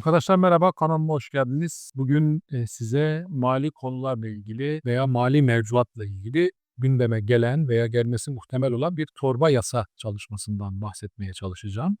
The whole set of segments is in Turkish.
Arkadaşlar merhaba, kanalıma hoş geldiniz. Bugün e, size mali konularla ilgili veya mali mevzuatla ilgili gündeme gelen veya gelmesi muhtemel olan bir torba yasa çalışmasından bahsetmeye çalışacağım.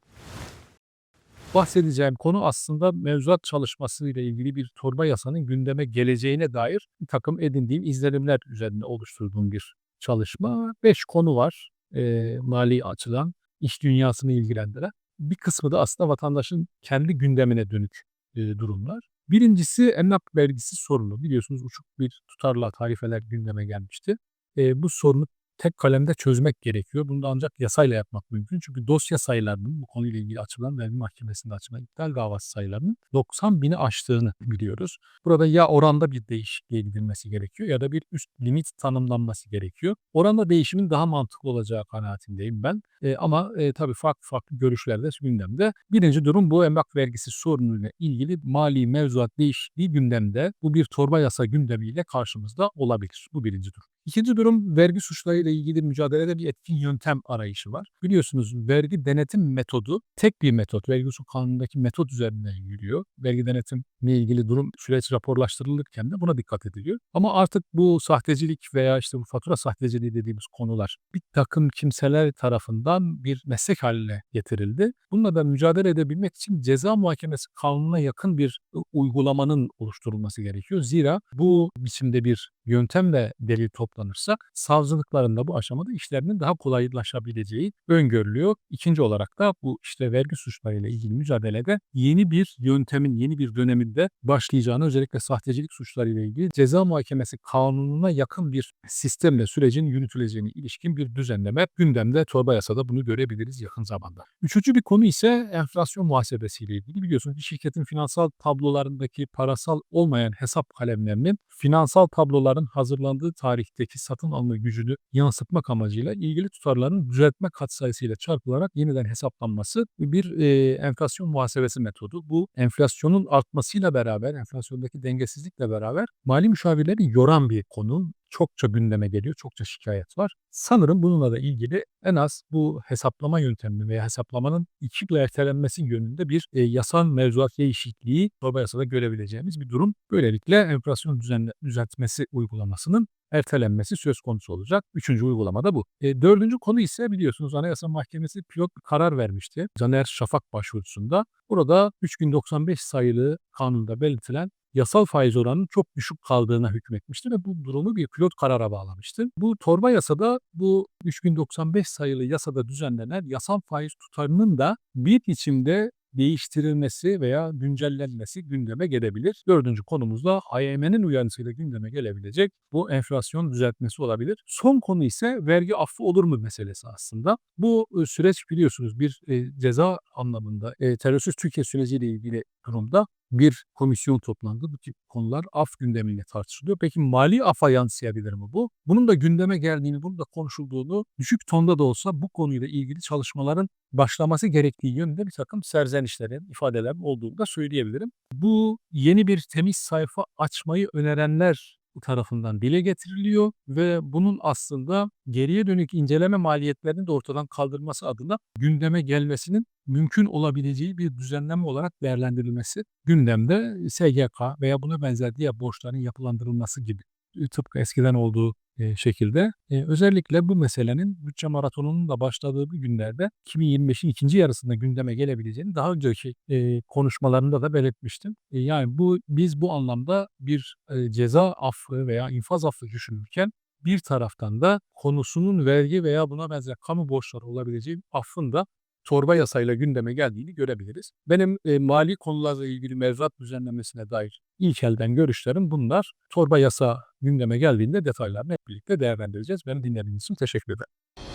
Bahsedeceğim konu aslında mevzuat çalışması ile ilgili bir torba yasanın gündeme geleceğine dair bir takım edindiğim izlenimler üzerine oluşturduğum bir çalışma. Beş konu var e, mali açıdan, iş dünyasını ilgilendiren. Bir kısmı da aslında vatandaşın kendi gündemine dönük durumlar. Birincisi emlak vergisi sorunu. Biliyorsunuz uçuk bir tutarla tarifeler gündeme gelmişti. E, bu sorunu tek kalemde çözmek gerekiyor. Bunu da ancak yasayla yapmak mümkün. Çünkü dosya sayılarının bu konuyla ilgili açılan vergi mahkemesinde açılan iptal davası sayılarının 90 bini aştığını biliyoruz. Burada ya oranda bir değişikliğe gidilmesi gerekiyor ya da bir üst limit tanımlanması gerekiyor. Oranda değişimin daha mantıklı olacağı kanaatindeyim ben. E, ama e, tabii farklı farklı görüşler de gündemde. Birinci durum bu emlak vergisi sorunuyla ilgili mali mevzuat değişikliği gündemde. Bu bir torba yasa gündemiyle karşımızda olabilir. Bu birinci durum. İkinci durum vergi suçlarıyla ilgili mücadelede bir etkin yöntem arayışı var. Biliyorsunuz vergi denetim metodu tek bir metot. Vergi usul kanunundaki metot üzerinden yürüyor. Vergi denetimle ilgili durum süreç raporlaştırılırken de buna dikkat ediliyor. Ama artık bu sahtecilik veya işte bu fatura sahteciliği dediğimiz konular bir takım kimseler tarafından bir meslek haline getirildi. Bununla da mücadele edebilmek için ceza muhakemesi kanununa yakın bir uygulamanın oluşturulması gerekiyor. Zira bu biçimde bir yöntemle delil toplanırsa savcılıkların da bu aşamada işlerinin daha kolaylaşabileceği öngörülüyor. İkinci olarak da bu işte vergi suçlarıyla ilgili mücadelede yeni bir yöntemin, yeni bir döneminde başlayacağını özellikle sahtecilik suçlarıyla ilgili ceza muhakemesi kanununa yakın bir sistemle sürecin yürütüleceğine ilişkin bir düzenleme gündemde torba yasada bunu görebiliriz yakın zamanda. Üçüncü bir konu ise enflasyon muhasebesiyle ilgili. Biliyorsunuz bir şirketin finansal tablolarındaki parasal olmayan hesap kalemlerinin finansal tabloların hazırlandığı tarihteki satın alma gücünü yansıtmak amacıyla ilgili tutarların düzeltme katsayısıyla çarpılarak yeniden hesaplanması bir e, enflasyon muhasebesi metodu. Bu enflasyonun artmasıyla beraber, enflasyondaki dengesizlikle beraber mali müşavirleri yoran bir konu çokça gündeme geliyor, çokça şikayet var. Sanırım bununla da ilgili en az bu hesaplama yöntemi veya hesaplamanın iki yıl ertelenmesi yönünde bir e, yasal mevzuat değişikliği torba yasada görebileceğimiz bir durum. Böylelikle enflasyon düzenle, düzeltmesi uygulamasının ertelenmesi söz konusu olacak. Üçüncü uygulama da bu. E, dördüncü konu ise biliyorsunuz Anayasa Mahkemesi pilot bir karar vermişti. Caner Şafak başvurusunda. Burada 3095 sayılı kanunda belirtilen yasal faiz oranının çok düşük kaldığına hükmetmişti ve bu durumu bir pilot karara bağlamıştı. Bu torba yasada bu 3095 sayılı yasada düzenlenen yasal faiz tutarının da bir biçimde değiştirilmesi veya güncellenmesi gündeme gelebilir. Dördüncü konumuz da IMF'nin uyarısıyla gündeme gelebilecek bu enflasyon düzeltmesi olabilir. Son konu ise vergi affı olur mu meselesi aslında. Bu e, süreç biliyorsunuz bir e, ceza anlamında e, terörsüz Türkiye süreciyle ilgili durumda bir komisyon toplandı. Bu tip konular af gündemiyle tartışılıyor. Peki mali afa yansıyabilir mi bu? Bunun da gündeme geldiğini, bunun da konuşulduğunu düşük tonda da olsa bu konuyla ilgili çalışmaların başlaması gerektiği yönünde bir takım serzenişlerin, ifadelerin olduğunu da söyleyebilirim. Bu yeni bir temiz sayfa açmayı önerenler tarafından dile getiriliyor ve bunun aslında geriye dönük inceleme maliyetlerinin de ortadan kaldırması adına gündeme gelmesinin mümkün olabileceği bir düzenleme olarak değerlendirilmesi gündemde SGK veya buna benzer diğer borçların yapılandırılması gibi tıpkı eskiden olduğu e, şekilde e, özellikle bu meselenin bütçe maratonunun da başladığı bir günlerde 2025'in ikinci yarısında gündeme gelebileceğini daha önceki e, konuşmalarında da belirtmiştim. E, yani bu biz bu anlamda bir e, ceza affı veya infaz affı düşünürken bir taraftan da konusunun vergi veya buna benzer kamu borçları olabileceği affın da torba yasayla gündeme geldiğini görebiliriz. Benim e, mali konularla ilgili mevzuat düzenlemesine dair ilk elden görüşlerim bunlar. Torba yasa gündeme geldiğinde detaylarını hep birlikte değerlendireceğiz. Beni dinlediğiniz için teşekkür ederim.